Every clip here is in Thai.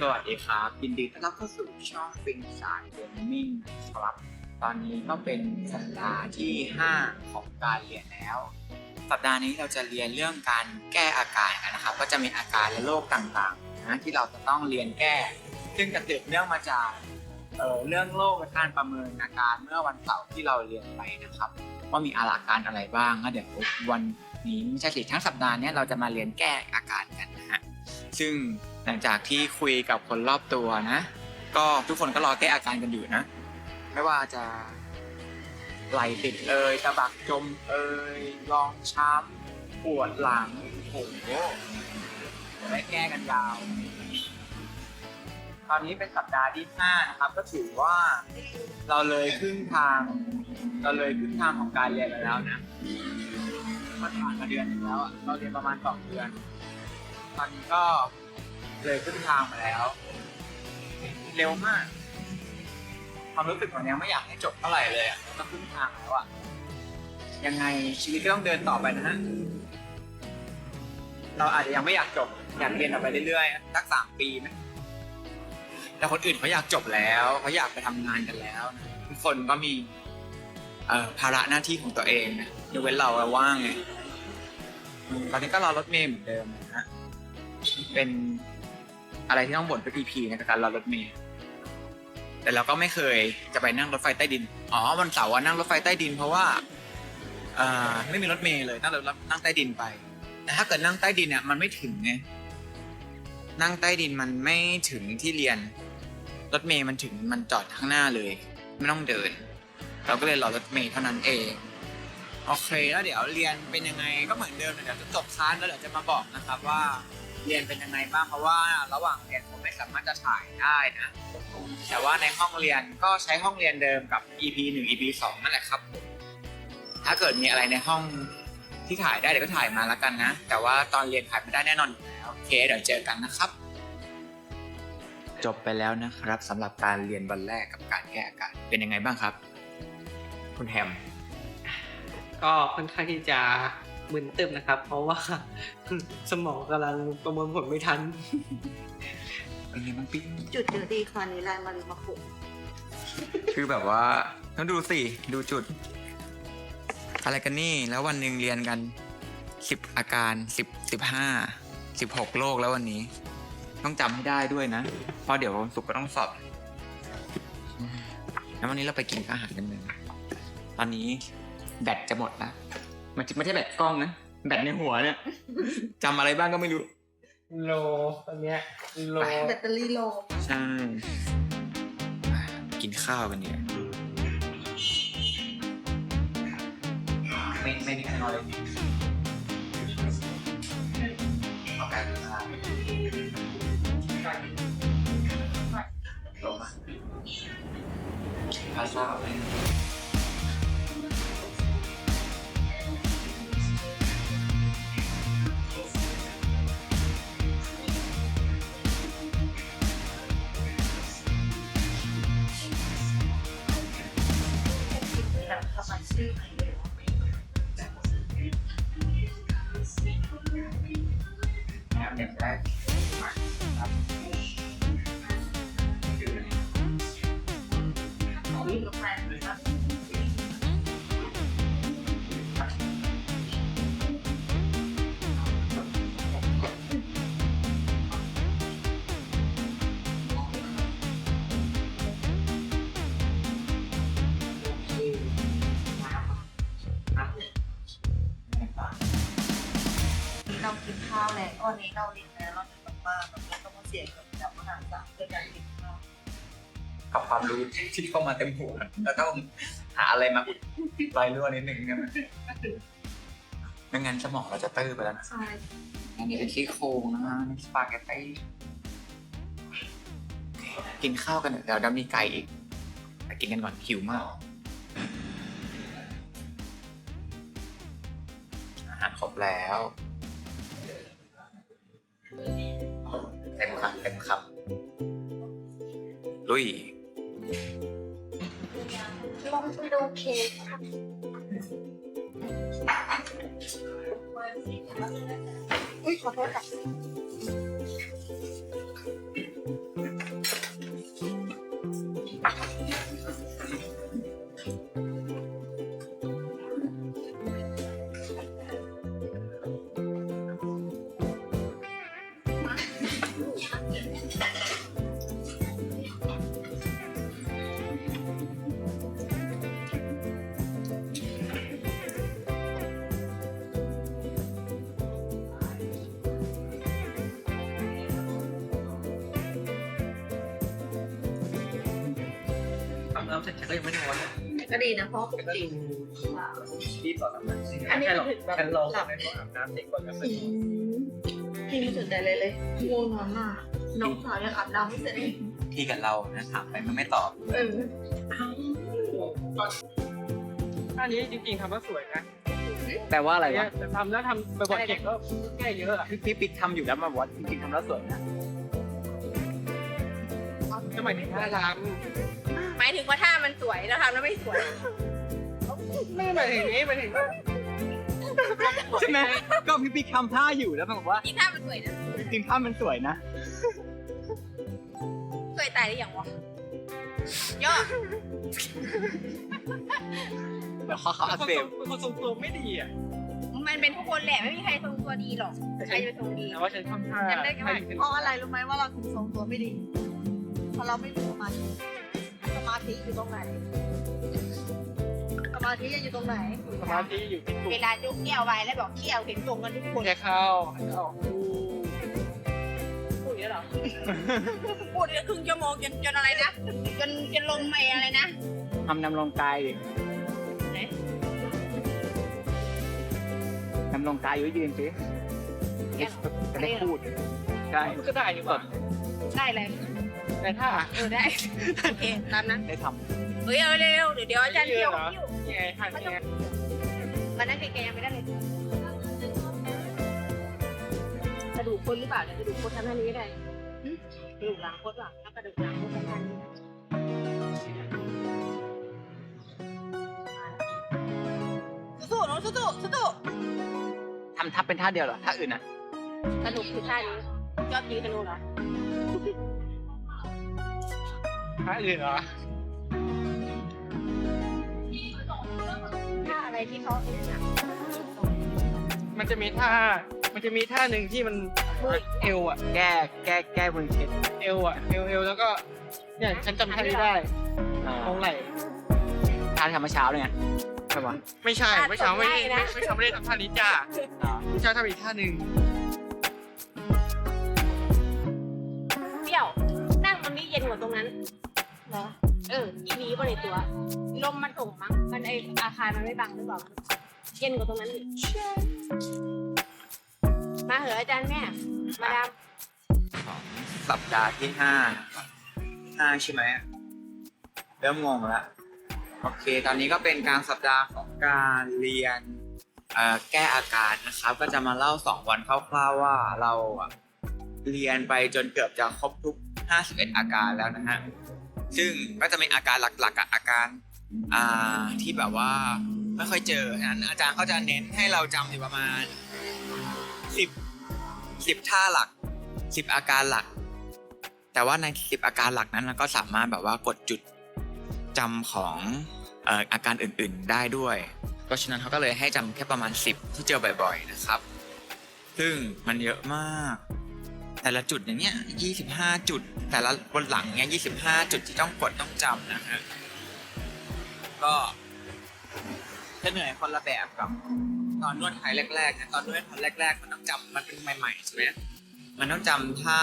สวัสดีครับยินดีต้อนรับเข้าสู่ช่องฟินสายเกมมิ่งครับ ตอนนี้ก็เป็นสัปดาห์ที่ 5 ของการเรียนแล้ว สัปดาห์นี้เราจะเรียนเรื่องการแก้อาการกันนะครับ ก็จะมีอาการและโรคต่างๆนะที่เราจะต้องเรียนแก้ ซึ่งจะสืบเนื่องมาจากเเรื่องโรคและการประเมินอาการเมื่อวันเสาร์ที่เราเรียนไปนะครับว่ามีอาการอะไรบ้างก็เดี๋ยววันนี้ไม่ใช่สิทั้งสัปดาห์นี้เราจะมาเรียนแก้อาการกันนะฮะซึ่ง หลังจากที่คุยกับคนรอบตัวนะ ก็ทุกคนก็รอแก้อาการกันอยู่นะ ไม่ว่าจะไหลติดเอ่ยตะบักจมเอ่ยรองช้ำปวดหลังโอ้โหได้แก้กันยาวตอนนี้เป็นสัปดาห์ที่ห้านะครับ ก็ถือว่าเราเลยครึ่งทาง เราเลยครึ่งทางของการเรียนไปแล้วนะมันผ่านมาเดือนนึงแล้วอะเราเรียนประมาณสองเดือนตอนนี้ก็ เลยครึ่งทางมาแล้ว เร็วมาก ความรู้สึกของเนี้ยไม่อยากให้จบเท่าไหร่เลยอะก็ครึ่งทางแล้วอะยังไงชีวิตก็ต้องเดินต่อไปนะฮะเราอาจจะยังไม่อยากจบอยากเรียนต่อไปเรื่อยๆสักสามปีไหมแต่คนอื่นเขาอยากจบแล้วเขาอยากไปทำงานกันแล้วนะทุกคนก็มีเอ่อภาระหน้าที่ของตัวเองนะยกเว้นเราว่างไงตอนนี้ก็รอรถเมล์เหมือนเดิมนะฮะเป็น อะไรที่ต้องบ่นทุก EP ในการรอรถเมล์แต่เราก็ไม่เคยจะไปนั่งรถไฟใต้ดิน อ๋อวันเสาร์อะนั่งรถไฟใต้ดิน เพราะว่าเอ่อไม่มีรถเมล์เลยนั่งรถนั่งใต้ดินไป แต่ถ้าเกิดนั่งใต้ดินเนี่ยมันไม่ถึงไงนั่งใต้ดินมันไม่ถึงที่เรียน รถเมล์มันถึงมันจอดข้างหน้าเลย ไม่ต้องเดิน เราก็เลยรอรถเมล์เท่านั้นเองโอเคแล้วเดี๋ยวเรียนเป็นยังไงก็เหมือนเดิมเดี๋ยวจะจบคลาสแล้วเดี๋ยวจะมาบอกนะครับว่า เรียนเป็นยังไงบ้างเพราะว่าระหว่างเรียนผมไม่สามารถจะถ่ายได้นะแต่ว่าในห้องเรียนก็ใช้ห้องเรียนเดิมกับ EP 1 EP 2นั่นแหละครับ ถ้าเกิดมีอะไรในห้องที่ถ่ายได้เดี๋ยวก็ถ่ายมาแล้วกันนะ แต่ว่าตอนเรียนถ่ายไม่ได้แน่นอนอยู่แล้วโอเคเดี๋ยวเจอกันนะครับ จบไปแล้วนะครับสำหรับการเรียนวันแรกกับการแก้อาการเป็นยังไงบ้างครับ คุณแฮม ก็ค่อนข้างที่จะ มึนตึมนะครับ เพราะว่า สมองกำลังประมวลผลไม่ทัน เป็นไงบ้างปิ๊งจุดเยอะดีค่ะนี้ลายมันมาขุกคือแบบว่าต้องดูสิ ดูจุด อะไรกันนี่ แล้ววันหนึ่งเรียนกันสิบอาการสิบสิบห้าสิบหกโรคแล้ววันนี้ ต้องจำให้ได้ด้วยนะ เพราะเดี๋ยววันศุกร์ก็ต้องสอบ แล้ววันนี้เราไปกินอาหารกันเลยตอนนี้แบตจะหมดแล้ว มันไม่ใช่แบตกล้องนะแบตในหัวเนี่ยจำอะไรบ้างก็ไม่รู้ โลอันเนี้ยโลแบตเตอรี่โลใช่ กินข้าวกันเนี่ยไม่ไม่มีใครนอนเลยเอาการมาลงมาพาซ่าเอาไป นะครับเดี๋ยวได้มาครับคืออะครั เรากินข้าวแล้ววันนี้เราเรียนแล้วเราจะกลับบ้านเราไม่ต้องมาเสียเงินกับมหาศาลเพื่อการกินข้าวกับความรู้ที่เข้ามาเต็มหัวแล้วต้องหาอะไรมาอุดรอยรั่วนิดนึงเนี่ยมันไม่งั้นสมองเราจะตื้อไปแล้วนะใช่อันนี้เป็นซี่โครงนะฮะนี่สปาเกตตี้กินข้าวกันเดี๋ยวเดี๋ยวมีไก่อีกไปกินกันก่อนหิวมาก อาหารครบแล้ว เต็มค่ะเต็มคำลุยลองไปดูเค้กค่ะอุ้ยขอโทษค่ะ เราเสร็จฉันก็ยังไม่นอนเลยก็ดีนะเพราะปกติรีบต่อทำงานอันนี้แค่หรอกถึงแบบฉันรอคนให้เขาอาบน้ำเสร็จก่อนแล้วค่อยนอนพี่ไม่สนใจเลยเลยง่วงนอนมากน้องสาวยังอาบน้ำไม่เสร็จเลยที่กับเรานะถามไปมันไม่ตอบเอออันนี้จริงๆทำแล้วสวยนะแต่ว่าอะไรเนี่วะยแต่ทำแล้วทำบ่อยๆเก่งก็แก้เยอะอะพี่พี่ปิ๊กทำอยู่แล้วมาบอกว่าจริงๆทำแล้วสวยนะสมัยนี้ถ้าท หมายถึงว่าถ้ามันสวยแล้วทำแล้วไม่สวยำไม่หมายถึงนี้หมายถึงว่าใช่ไหมก็พี่ปิ๊กทำท่าอยู่แล้วมันบอกว่าจริงถ้ามันสวยนะ จริงๆท่ามันสวยนะ สวยตายได้อย่างวะย่อเดี๋ยวเขาเขาอัดเสบเป็นคนทรงตัวไม่ดีอะมันเป็นทุกคนแหละไม่มีใครทรงตัวดีหรอกใครจะทรงดีแต่ว่าฉันทำท่าจำได้ไหมให้เพราะอะไรรู้ไหมว่าเราถึงทรงตัวไม่ดีเพราะเราไม่มีสมาธิ สมาธิอยู่ตรงไหน สมาธิอยู่ตรงไหน สมาธิอยู่ที่ตุ่เวลาจุกเกี่ยวไว้แล้วบอกเกี่ยวเห็นตรงกันทุกคนแค่เข้าเข้าพูดอย่างนี้เหรอ พูดครึ่งชั่วโมงจนจนอะไรนะ จนจนลมไม่อะไรนะทำนำลงกายดิไหนนำลงกายอยู่ยืนสิแค่หรอจะได้พูดใช่ก็ได้ดีกว่าได้เลย แต่ถ้าเออได้ โอเคตามนั้นได้ทเฮ้ยเออเร็วเดี๋ยวเดี๋ยวอาจารย์เที่ยวเที่ยวยังไงท่านี้มันนั่งแกยังไม่ได้เลยกระดูกคนหรือเปล่าเนี่ยกระดูกคนทำท่านี้ก็ได้หึกระดูกหลังคนหลังแล้วกระดูกหลังคนทำท่านี้สู้ๆน้องสู้ๆสู้ำทำทับเป็นท่าเดียวเหรอท่าอื่นอะ ๆกระดูกคือท่านี้ชอบยืนกระดูกเหรอ ท่าอื่นเหรอท่าอะไรที่เขาเอ็นอะมันจะมีท่า มันจะมีท่าหนึ่งที่มันเอวอะ แก้แก้แก้บนเคสเอวอะเอวเอวแล้วก็เนี่ยฉันจำท่านี้ได้ตรงไหล่ท่าทำเมื่อเช้าเลยไงใช่ปะไม่ใช่ไม่เช้าไม่ได้ไม่ไม่เช้าไม่ได้ทำท่านี้จ้าไม่ใช่ทำอีกท่าหนึ่ง อีนี้บริตัว ลมมันส่งมั้งมันไออาคารมันไม่บังหรือเปล่าเย็นกว่าตรงนั้นอีกมาเหอะอาจารย์แม่ มาดามสัปดาห์ที่ห้าห้าใช่ไหมเริ่มงงแล้วโอเค ตอนนี้ก็เป็นกลางสัปดาห์ของการเรียนแก้อาการนะครับ ก็จะมาเล่าสองวันคร่าวๆว่าเราเรียนไปจนเกือบจะครบทุก 51 อาการแล้วนะฮะ ซึ่งก็จะมีอาการหลักๆอะอาการที่แบบว่าไม่ค่อยเจอฉะนั้นอาจารย์เขาจะเน้นให้เราจำอยู่ประมาณ 10 10ท่าหลัก 10 อาการหลัก แต่ว่าใน 10 อาการหลักนั้นเราก็สามารถแบบว่ากดจุดจำของเอ่ออาการอื่นๆได้ด้วย เพราะฉะนั้นเขาก็เลยให้จำแค่ประมาณ 10 ที่เจอบ่อย ๆ นะครับ ซึ่งมันเยอะมาก แต่ละจุดอย่างเงี้ย25จุด แต่ละบนหลังเนี้ย25จุดที่ต้องกดต้องจำนะฮะ ก็จะเหนื่อยคนละแบบกับ ตอนนวดไทยแรกๆนะตอนนวดไทยแรก ๆ มันต้องจำมันเป็นใหม่ๆใช่ไหมมันต้องจำท่า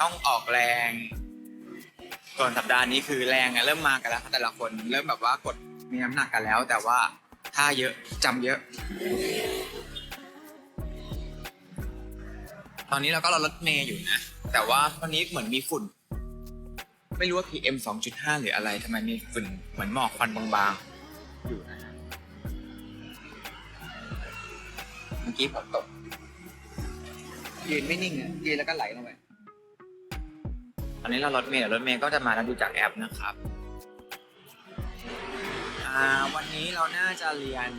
ต้องออกแรงก่อนสัปดาห์นี้คือแรงอะเริ่มมากันแล้วแต่ละคนเริ่มแบบว่ากดมีน้ำหนักกันแล้ว แต่ว่าท่าเยอะจำเยอะ อนนี้เราก็รอรถเมย์อยู่นะ แต่ว่าตอนนี้เหมือนมีฝุ่น ไม่รู้ว่า PM 2.5 หรืออะไรทำไมมีฝุ่นเหมือนหมอกควันบางๆ อยู่นะเมื่อกี้ฝนตกยืนไม่นิ่งอะยืนแล้วก็ไหลลงไปตอนนี้เรารถเมย์เดี๋ยวรถเมย์ก็จะมาแล้วดูจากแอปนะครับ อ่า วันนี้เราน่าจะเรียน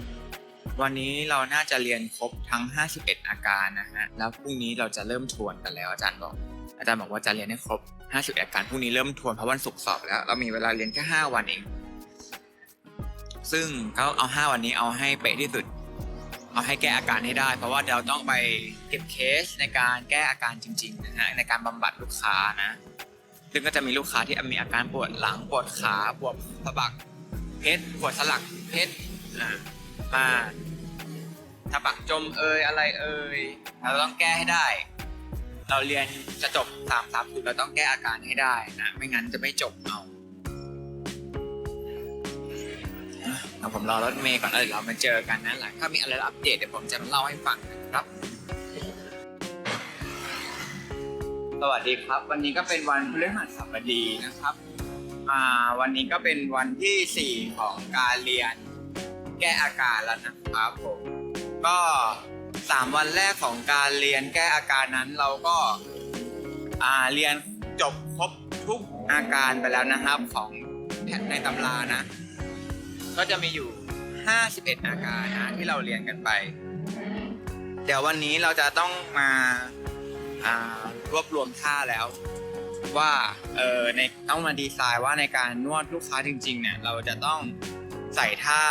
วันนี้เราน่าจะเรียนครบทั้ง 51 อาการนะฮะ แล้วพรุ่งนี้เราจะเริ่มทวนกันแล้วอาจารย์บอก อาจารย์บอกว่าจะเรียนให้ครบ51อาการ พรุ่งนี้เริ่มทวนเพราะวันศุกร์สอบแล้ว เรามีเวลาเรียนแค่ 5 วันเอง ซึ่งเขาเอา 5 วันนี้เอาให้เป๊ะที่สุด เอาให้แก้อาการให้ได้ เพราะว่าเราต้องไปเก็บเคสในการแก้อาการจริงๆนะฮะ ในการบำบัดลูกค้านะ ซึ่งก็จะมีลูกค้าที่มีอาการปวดหลัง ปวดขา ปวดสะบัก เพชรปวดสลัก เพชร อ่ามาสะบักจมเอยอะไรเอยเราต้องแก้ให้ได้ เราเรียนจะจบสามสามสุดเราต้องแก้อาการให้ได้นะไม่งั้นจะไม่จบเอาเอาผมรอรถเมย์ก่อนแล้วเดี๋ยวเรามาเจอกันนะหลังถ้ามีอะไรอัปเดตเดี๋ยวผมจะมาเล่าให้ฟังนะครับ สวัสดีครับ วันนี้ก็เป็นวันพฤหัสบดีนะครับ อ่าวันนี้ก็เป็นวันที่สี่ของการเรียน ก้อาการแล้วนะครับผมก็สามวันแรกของการเรียนแก้อาการนั้นเราก็อ่าเรียนจบครบทุกอาการไปแล้วนะครับของแในตำรานะ ก็จะมีอยู่ 51 อาการนะที่เราเรียนกันไป เดี๋ยววันนี้เราจะต้องมาารวบรวมท่าแล้ว ว่าเออในต้องมาดีไซน์ว่าในการนวดลูกค้าจริงๆเนี่ยเราจะต้อง ใส่ท่า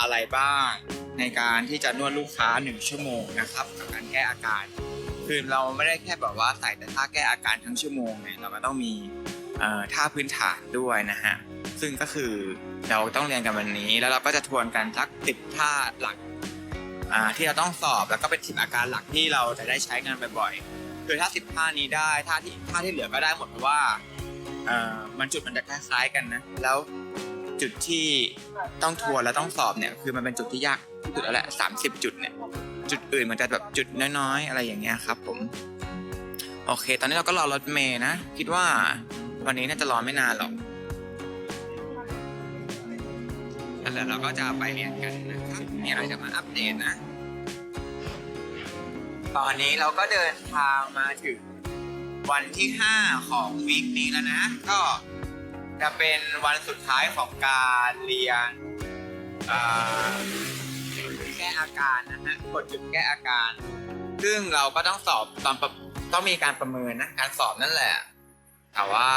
อะไรบ้าง ในการที่จะนวดลูกค้า 1 ชั่วโมงนะครับกับการแก้อาการ คือเราไม่ได้แค่แบบว่าใส่แต่ท่าแก้อาการทั้งชั่วโมงเนี่ยเราก็ต้องมีท่าพื้นฐานด้วยนะฮะซึ่งก็คือเราต้องเรียนกันวันนี้ แล้วเราก็จะทวนกันสักติดท่าหลักที่เราต้องสอบแล้วก็เป็นสิบอาการหลักที่เราจะได้ใช้งานบ่อยๆคือถ้าสิบท่านี้ได้ท่าที่ท่าที่เหลือก็ได้หมดเพราะว่ามันจุดมันจะคล้ายๆกันนะแล้ว จุดที่ต้องทัวนแล้วต้องสอบเนี่ยคือมันเป็นจุดที่ยากที่สุดแล้วแหละสามสิบจุดเนี่ยจุดอื่นมันจะแบบจุดน้อยๆ อะไรอย่างเงี้ยครับ ผมโอเค ตอนนี้เราก็รอรถเมย์นะ คิดว่าวันนี้น่าจะรอไม่นานหรอกแล้วเราก็จะไปเรียนกันนะครับมีอะไรจะมาอัปเดตนะ ตอนนี้เราก็เดินทางมาถึงวันที่ 5 ของวีคนี้แล้วนะ ก็ จะเป็นวันสุดท้ายของการเรียนแก้อาการนะฮะกดจุดแก้อาการ ซึ่งเราก็ต้องสอบตอนต้องมีการประเมินนะการสอบนั่นแหละ แต่ว่า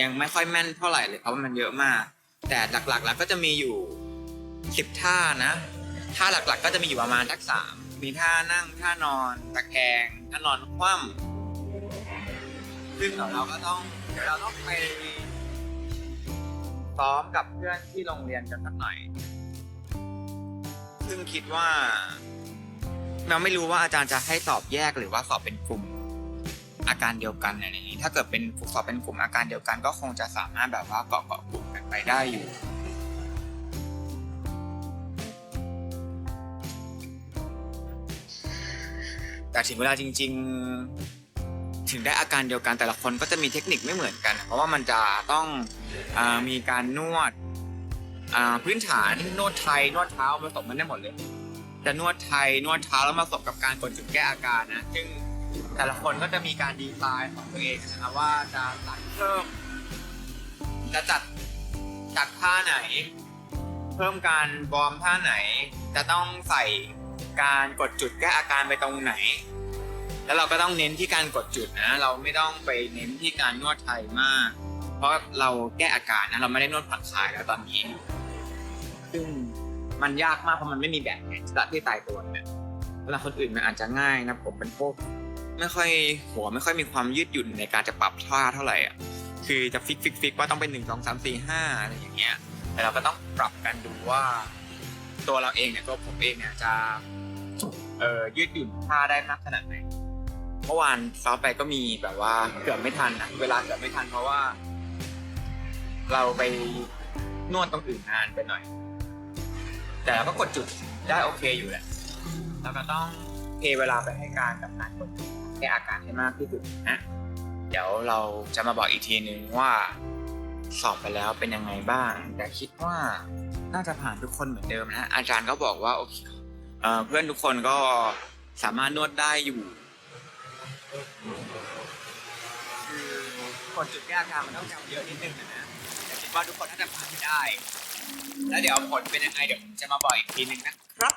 ยังไม่ค่อยแม่นเท่าไหร่เลยเพราะว่ามันเยอะมาก แต่หลักๆแล้วก็จะมีอยู่สิบท่านะท่าหลักๆ ก็จะมีอยู่ประมาณทักสามมีท่านั่งท่านอนตะแคงท่านอนคว่ำซึ่งเราก็ต้องเราต้องไป ซ้อมกับเพื่อนที่โรงเรียนกันสักหน่อย ซึ่งคิดว่าเราไม่รู้ว่าอาจารย์จะให้สอบแยกหรือว่าสอบเป็นกลุ่มอาการเดียวกันอะไรอย่างนี้ ถ้าเกิดเป็นสอบเป็นกลุ่มอาการเดียวกัน ก็คงจะสามารถแบบว่าเกาะเกาะกลุ่มกันไปได้อยู่แต่ถึงเวลาจริง ๆ ถึงได้อาการเดียวกันแต่ละคนก็จะมีเทคนิคไม่เหมือนกัน เพราะว่ามันจะต้องอมีการนวดพื้นฐานนวดไทยนวดเท้าผสมมันได้หมดเลย จะนวดไทยนวดเท้าแล้วมาผสมกับการกดจุดแก้อาการนะซึ่งแต่ละคนก็จะมีการดีไซน์ของตัวเองนะครับว่าจะตัดเพิ่มจะจัดจัดท่าไหน เพิ่มการวอมท่าไหน จะต้องใส่การกดจุดแก้อาการไปตรงไหน แล้วเราก็ต้องเน้นที่การกดจุดนะ เราไม่ต้องไปเน้นที่การนวดไทยมาก เพราะเราแก้อาการนะเราไม่ได้นวดผ่อนคลายแล้วตอนนี้ ซึ่งมันยากมากเพราะมันไม่มีแบบแผนที่ตายตัวเนี่ยเวลาคนอื่นมันอาจจะง่ายนะผมเป็นพวกไม่ค่อยหัวไม่ค่อยมีความยืดหยุ่นในการจะปรับท่าเท่าไหร่อะคือจะฟิกฟิกฟิกว่าต้องเป็นหนึ่งสองสามสี่ห้าอะไรอย่างเงี้ยแต่เราก็ต้องปรับกันดูว่า ตัวเราเองเนี่ยตัวผมเองเนี่ยจะเอ่อยืดหยุ่นท่าได้มากขนาดไหน เมื่อวานซ้อมไปก็มีแบบว่าเกือบไม่ทันนะเวลาเกือบไม่ทันเพราะว่า เราไปนวดตรงอื่นนานไปหน่อย แต่เราก็กดจุดได้โอเคอยู่แหละแล้วก็ต้องเทเวลาไปให้การกับการกดแก้อาการให้มากที่สุดนะเดี๋ยวเราจะมาบอกอีกทีนึงว่าสอบไปแล้วเป็นยังไงบ้าง แต่คิดว่าน่าจะผ่านทุกคนเหมือนเดิมนะอาจารย์ก็บอกว่าโอเคเอเพื่อนทุกคนก็สามารถนวดได้อยู่ คือกดจุดแก้อาการมันต้องจำเยอะนิดนึงนะนะแต่คิดว่าทุกคนน่าจะผ่านได้ แล้วเดี๋ยวผลเป็นยังไงเดี๋ยวผมจะมาบอกอีกทีนึงนะครับ